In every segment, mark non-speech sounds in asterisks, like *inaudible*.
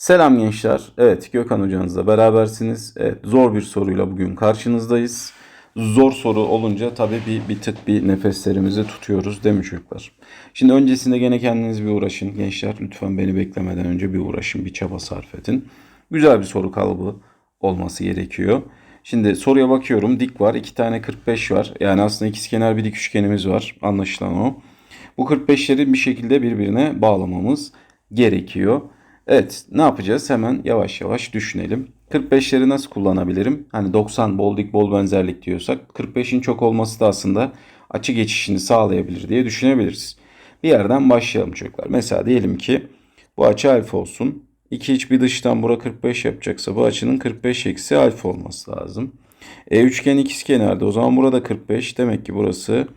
Selam gençler. Evet Gökhan hocanızla berabersiniz. Evet zor bir soruyla bugün karşınızdayız. Zor soru olunca tabii bir, bir tık bir nefeslerimizi tutuyoruz değil çocuklar? Şimdi öncesinde gene kendiniz bir uğraşın gençler. Lütfen beni beklemeden önce bir uğraşın, bir çaba sarf edin. Güzel bir soru kalıbı olması gerekiyor. Şimdi soruya bakıyorum. Dik var. iki tane 45 var. Yani aslında ikizkenar bir dik üçgenimiz var. Anlaşılan o. Bu 45'leri bir şekilde birbirine bağlamamız gerekiyor. Evet ne yapacağız? Hemen yavaş yavaş düşünelim. 45'leri nasıl kullanabilirim? Hani 90 bol dik bol benzerlik diyorsak 45'in çok olması da aslında açı geçişini sağlayabilir diye düşünebiliriz. Bir yerden başlayalım çocuklar. Mesela diyelim ki bu açı alfa olsun. İki iç bir dıştan bura 45 yapacaksa bu açının 45 eksi alfa olması lazım. E üçgen ikizkenarda o zaman burada 45 demek ki burası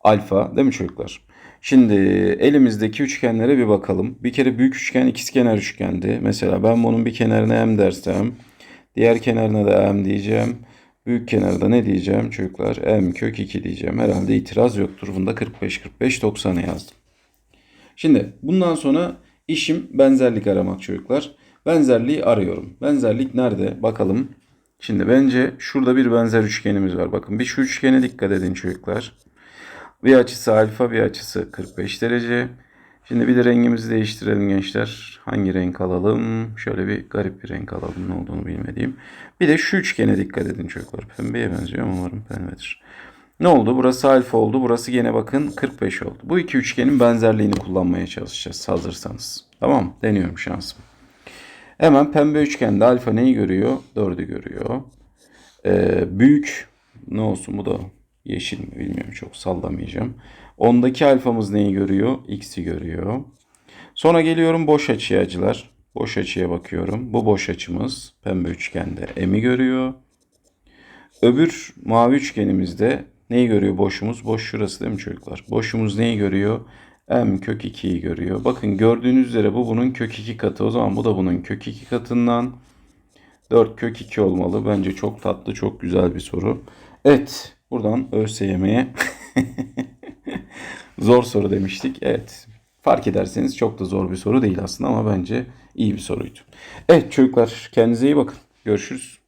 alfa değil mi çocuklar? Şimdi elimizdeki üçgenlere bir bakalım. Bir kere büyük üçgen ikizkenar üçgendi. Mesela ben bunun bir kenarına m dersem diğer kenarına da m diyeceğim. Büyük kenarda ne diyeceğim çocuklar? m kök 2 diyeceğim. Herhalde itiraz yoktur. Bunda 45 45 90'ı yazdım. Şimdi bundan sonra işim benzerlik aramak çocuklar. Benzerliği arıyorum. Benzerlik nerede? Bakalım. Şimdi bence şurada bir benzer üçgenimiz var. Bakın bir şu üçgene dikkat edin çocuklar. Bir açısı alfa bir açısı 45 derece. Şimdi bir de rengimizi değiştirelim gençler. Hangi renk alalım? Şöyle bir garip bir renk alalım ne olduğunu bilmediğim. Bir de şu üçgene dikkat edin çocuklar. Pembeye benziyor ama umarım pembedir. Ne oldu? Burası alfa oldu. Burası gene bakın 45 oldu. Bu iki üçgenin benzerliğini kullanmaya çalışacağız hazırsanız. Tamam Deniyorum şansım. Hemen pembe üçgende alfa neyi görüyor? 4'ü görüyor. Ee, büyük ne olsun bu da yeşil mi bilmiyorum çok sallamayacağım. Ondaki alfamız neyi görüyor? X'i görüyor. Sonra geliyorum boş açıya acılar. Boş açıya bakıyorum. Bu boş açımız pembe üçgende M'i görüyor. Öbür mavi üçgenimizde neyi görüyor boşumuz? Boş şurası değil mi çocuklar? Boşumuz neyi görüyor? M kök 2'yi görüyor. Bakın gördüğünüz üzere bu bunun kök 2 katı. O zaman bu da bunun kök 2 katından 4 kök 2 olmalı. Bence çok tatlı, çok güzel bir soru. Evet, buradan ÖSYM'ye *laughs* zor soru demiştik. Evet, fark ederseniz çok da zor bir soru değil aslında ama bence iyi bir soruydu. Evet çocuklar kendinize iyi bakın. Görüşürüz.